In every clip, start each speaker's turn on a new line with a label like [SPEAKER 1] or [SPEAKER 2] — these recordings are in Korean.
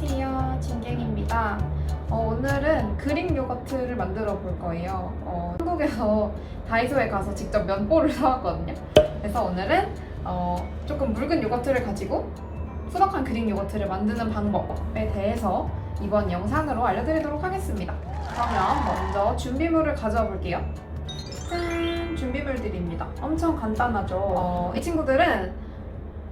[SPEAKER 1] 안녕하세요. 진경입니다. 어, 오늘은 그릭 요거트를 만들어 볼 거예요. 어, 한국에서 다이소에 가서 직접 면보를 사왔거든요. 그래서 오늘은 어, 조금 묽은 요거트를 가지고 꾸덕한 그릭 요거트를 만드는 방법에 대해서 이번 영상으로 알려드리도록 하겠습니다. 그러면 먼저 준비물을 가져와 볼게요. 짠! 준비물들입니다. 엄청 간단하죠. 어, 이 친구들은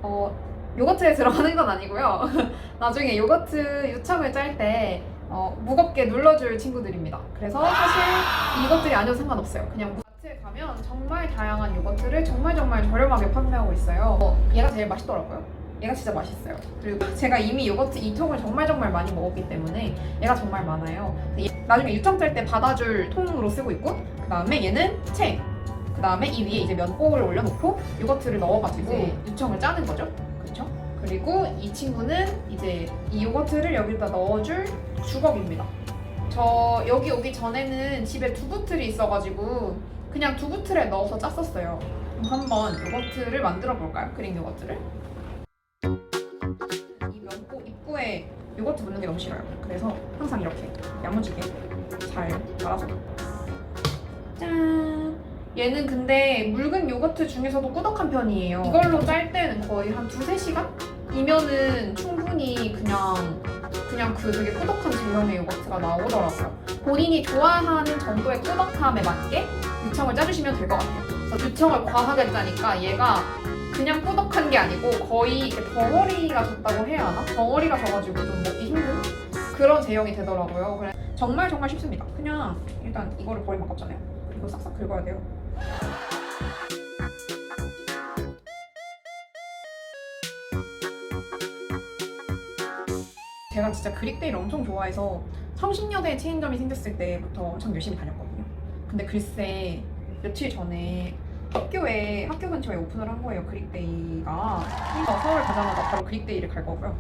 [SPEAKER 1] 어, 요거트에 들어가는 건 아니고요. 나중에 요거트 유청을 짤때 어, 무겁게 눌러줄 친구들입니다. 그래서 사실 이것들이 아니어도 상관없어요. 그냥 마트에 가면 정말 다양한 요거트를 정말 정말 저렴하게 판매하고 있어요. 어, 얘가 제일 맛있더라고요. 얘가 진짜 맛있어요. 그리고 제가 이미 요거트 2통을 정말 정말 많이 먹었기 때문에 얘가 정말 많아요. 얘- 나중에 유청 짤 때 받아줄 통으로 쓰고 있고 그 다음에 얘는 책. 그 다음에 이 위에 이제 면봉을 올려놓고 요거트를 넣어가지고 유청을 짜는 거죠. 그리고 이 친구는 이제 이 요거트를 여기다 넣어줄 주걱입니다. 저 여기 오기 전에는 집에 두부틀이 있어가지고 그냥 두부틀에 넣어서 짰었어요. 그럼 한번 요거트를 만들어 볼까요? 그릭 요거트를. 이 면보 입구에 요거트 묻는 게 너무 싫어요. 그래서 항상 이렇게 야무지게 잘 말아서. 짠. 얘는 근데 묽은 요거트 중에서도 꾸덕한 편이에요. 이걸로 짤 때는 거의 한 두세 시간? 이면은 충분히 그냥 그냥 그 되게 꾸덕한 제형의 요거트가 나오더라고요. 본인이 좋아하는 정도의 꾸덕함에 맞게 유청을 짜주시면 될 것 같아요. 그래서 유청을 과하게 짜니까 얘가 그냥 꾸덕한 게 아니고 거의 이렇게 덩어리가 졌다고 해야 하나? 덩어리가 져가지고 좀 먹기 힘든 그런 제형이 되더라고요. 그래 정말 정말 쉽습니다. 그냥 일단 이거를 버리면 아깝잖아요. 그리고 싹싹 긁어야 돼요. 제가 진짜 그릭데이를 엄청 좋아해서 성신여대 체인점이 생겼을 때부터 엄청 열심히 다녔거든요. 근데 글쎄 며칠 전에 학교에 학교 근처에 오픈을 한 거예요 그릭데이가. 그래서 서울 가자마자 바로 그릭데이를 갈 거고요.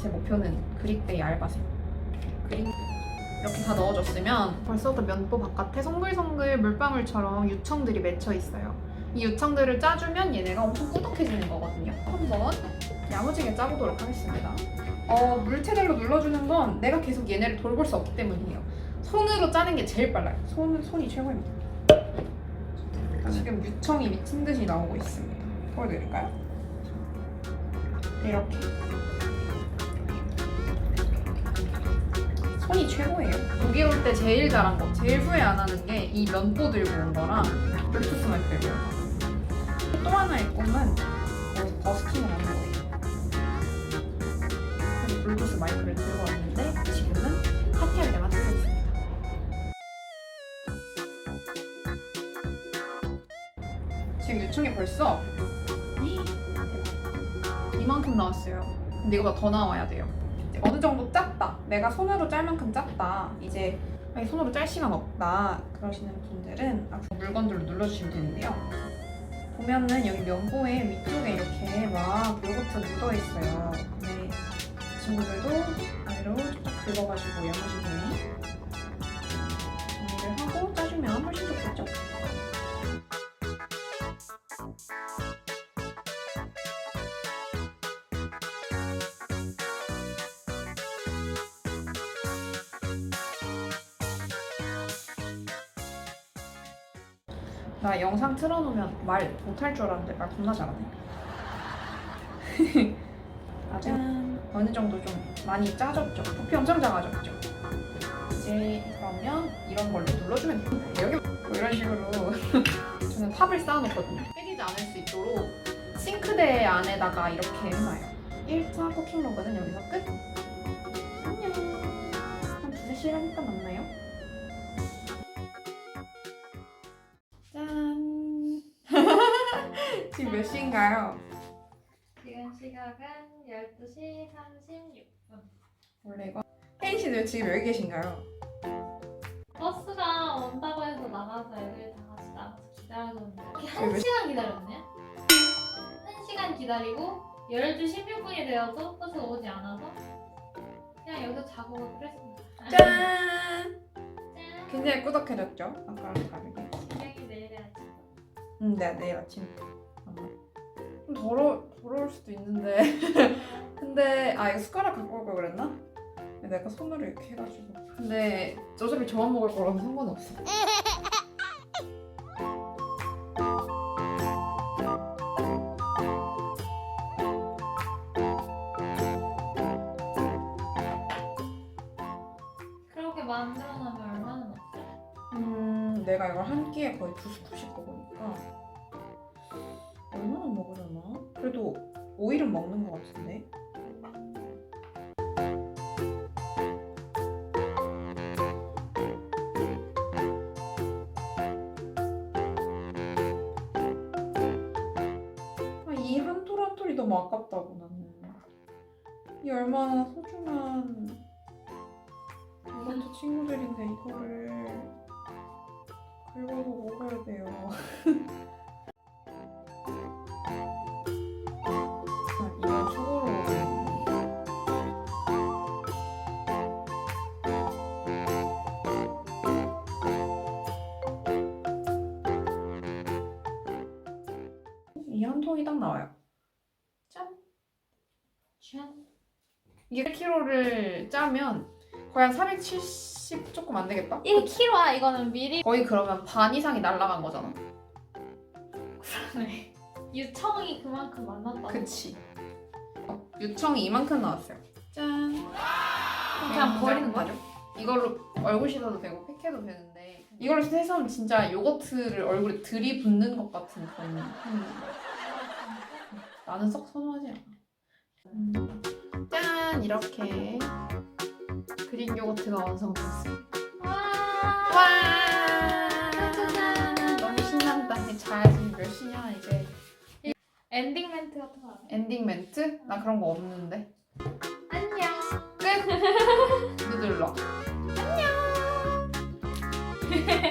[SPEAKER 1] 제 목표는 그릭데이 알바생. 그릭 이렇게 다 넣어줬으면 벌써부터 면보 바깥에 송글송글 물방울처럼 유청들이 맺혀 있어요. 이 유청들을 짜주면 얘네가 엄청 꾸덕해지는 거거든요. 한번 야무지게 짜보도록 하겠습니다. 어, 물테달로 눌러주는 건 내가 계속 얘네를 돌볼 수 없기 때문이에요. 손으로 짜는 게 제일 빨라요. 손, 손이 최고입니다. 지금 유청이 미친 듯이 나오고 있습니다. 보여드릴까요? 이렇게. 손이 최고예요. 독일 올 때 제일 잘한 거, 제일 후회 안 하는 게 이 면보 들고 온 거랑 블루투스 마이크 들고 온 거. 또 하나의 꿈은 버스킹을 하는 거예요. 그래서 블루투스 마이크를 들고 왔는데 지금은 파티할 때만 쓰고 있습니다. 지금 유충이 벌써 대박. 이만큼 나왔어요. 근데 이거보다 더 나와야 돼요. 이제 어느 정도 짰다. 내가 손으로 짤 만큼 짰다. 이제 손으로 짤 시간 없다. 그러시는 분들은 물건들로 눌러주시면 되는데요. 보면은 여기 면보에 위쪽에 이렇게 막 요거트 묻어 있어요. 이 친구들도 아래로 쫙 긁어가지고 야무지게 정리를 하고 짜주면 훨씬 나 영상 틀어놓으면 말 못할 줄 알았는데 말 겁나 잘하네. 짠. 어느 정도 좀 많이 짜졌죠. 부피 엄청 작아졌죠. 이제 그러면 이런 걸로 눌러주면 됩니다. 여기 뭐 이런 식으로 저는 탑을 쌓아놓거든요. 깨지지 않을 수 있도록 싱크대 안에다가 이렇게 해놔요. 1차 쿠킹 로그는 여기서 끝. 안녕. 한 두세 시간 있다 만나요. 지금 몇 시인가요?
[SPEAKER 2] 지금 시각은 12시 36분.
[SPEAKER 1] 원래 이거 혜인 씨는 지금 여기 계신가요?
[SPEAKER 2] 버스가 온다고 해서 나가서 애들 다 같이 나가서 기다려줬는데 이렇게
[SPEAKER 1] 왜?
[SPEAKER 2] 1시간 기다렸네? 1시간 기다리고 12시 16분이 되어도 버스가 오지 않아서 그냥 여기서 자고 그랬습니다.
[SPEAKER 1] 짠.
[SPEAKER 2] 짠!
[SPEAKER 1] 굉장히 꾸덕해졌죠? 아까랑 다르게.
[SPEAKER 2] 분명히 내일의 아침.
[SPEAKER 1] 음, 네, 내일 아침. 더러 더러울 수도 있는데. 근데 아 이거 숟가락 갖고 올 걸 그랬나? 내가 손으로 이렇게 해가지고. 근데 어차피 저만 먹을 거라서 상관없어.
[SPEAKER 2] 그렇게 만들어 놓으면 얼마나 넣었어?
[SPEAKER 1] 음, 내가 이걸 한 끼에 거의 두 스푼씩 먹으니까? 그래도 오일은 먹는 것 같은데. 아, 이한 톨 한 톨이 너무 아깝다고 나는. 이 얼마나 소중한 이것도 친구들인데 이거를 긁어서 먹어야 돼요. 한 통이 딱 나와요.
[SPEAKER 2] 짠. 짠.
[SPEAKER 1] 이게 1kg를 짜면 거의 한 470 조금 안 되겠다?
[SPEAKER 2] 1kg야 이거는 미리.
[SPEAKER 1] 거의 그러면 반 이상이 날라간 거잖아.
[SPEAKER 2] 네. 유청이 그만큼 많았다.
[SPEAKER 1] 그치. 어, 유청이 이만큼 나왔어요. 짠.
[SPEAKER 2] 그냥 버리는 거야?
[SPEAKER 1] 이걸로 얼굴 씻어도 되고 팩해도 되는데 이걸로 해서 진짜 요거트를 얼굴에 들이붓는 것 같은 그런 향이 나는 썩 선호하지 않아. 음. 짠! 이렇게 그린 요거트가 완성됐어.
[SPEAKER 2] 와!
[SPEAKER 1] 너무 신난다. 자야지 몇 시냐 이제.
[SPEAKER 2] 엔딩 멘트 같은 거
[SPEAKER 1] 엔딩 멘트? 나 그런 거 없는데.
[SPEAKER 2] 안녕.
[SPEAKER 1] 끝. 누들러. 안녕.